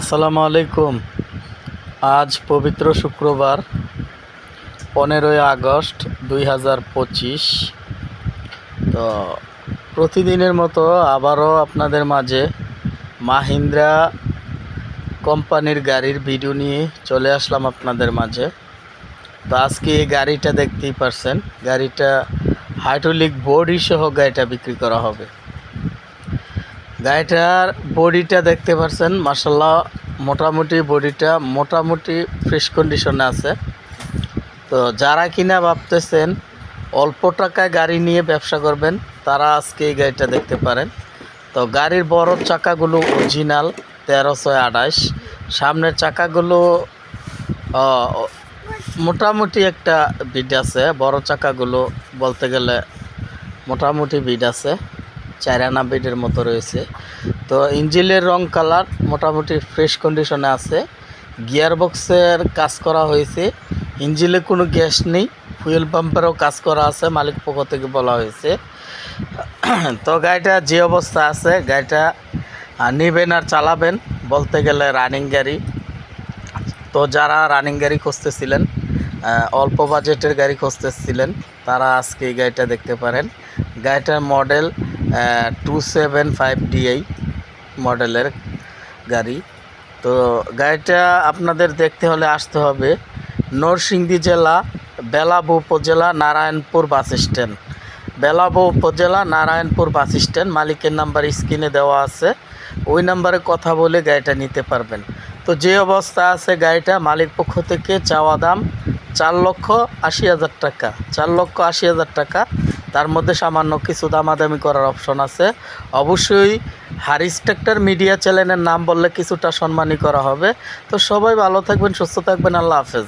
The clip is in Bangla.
আসসালামু আলাইকুম। আজ পবিত্র শুক্রবার, পনেরোই আগস্ট দুই হাজার পঁচিশ। তো প্রতিদিনের মতো আবারও আপনাদের মাঝে মাহিন্দ্রা কোম্পানির গাড়ির ভিডিও নিয়ে চলে আসলাম আপনাদের মাঝে। তো আজকে এই গাড়িটা দেখতেই পারছেন, গাড়িটা হাইড্রোলিক বডি সহ গাড়িটা বিক্রি করা হবে। গাড়িটার বডিটা দেখতে পাচ্ছেন মার্শাল্লাহ মোটামুটি বডিটা মোটামুটি ফ্রেশ কন্ডিশনে আছে। তো যারা কিনা ভাবতেছেন অল্প টাকায় গাড়ি নিয়ে ব্যবসা করবেন, তারা আজকে এই গাড়িটা দেখতে পারেন। তো গাড়ির বড় চাকাগুলো অরিজিনাল তেরোশো আঠাশ। সামনের চাকাগুলো মোটামুটি একটা বিড আছে। বড় চাকাগুলো বলতে গেলে মোটামুটি বিড আছে। চার আনা বিডের মতো রয়েছে। তো ইঞ্জিলের রং কালার মোটামুটি ফ্রেশ কন্ডিশনে আছে। গিয়ার বক্সের কাজ করা হয়েছে। ইঞ্জিলে কোনো গ্যাস নেই। ফুয়েল পাম্পেরও কাজ করা আছে, মালিক পক্ষ থেকে বলা হয়েছে। তো গাড়িটা যে অবস্থা আছে, গাড়িটা নেবেন আর চালাবেন বলতে গেলে রানিং গাড়ি। তো যারা রানিং গাড়ি খুঁজতেছিলেন অল্প বাজেটের গাড়ি খুঁজতেছিলেন, তারা আজকে এই গাড়িটা দেখতে পারেন। গাড়িটার model two seven five DI মডেলের গাড়ি। তো গাড়িটা আপনাদের দেখতে হলে আসতে হবে নরসিংদী জেলা, বেলাবু উপজেলা, নারায়ণপুর বাস স্ট্যান্ড। বেলাবু উপজেলা, নারায়ণপুর বাস স্ট্যান্ড মালিকের নাম্বার স্ক্রিনে দেওয়া আছে। ওই নাম্বারে কথা বলে গাড়িটা নিতে পারবেন। তো যে অবস্থা আছে গাড়িটা, মালিক পক্ষ থেকে চাওয়া দাম চার লক্ষ আশি হাজার টাকা। চার লক্ষ আশি হাজার টাকা। তার মধ্যে সামান্য কিছু দামাদামি করার অপশন আছে। অবশ্যই হারি ট্রাক্টর মিডিয়া চ্যানেলের নাম বললে কিছুটা সম্মানী করা হবে। তো সবাই ভালো থাকবেন, সুস্থ থাকবেন, আল্লাহ হাফেজ।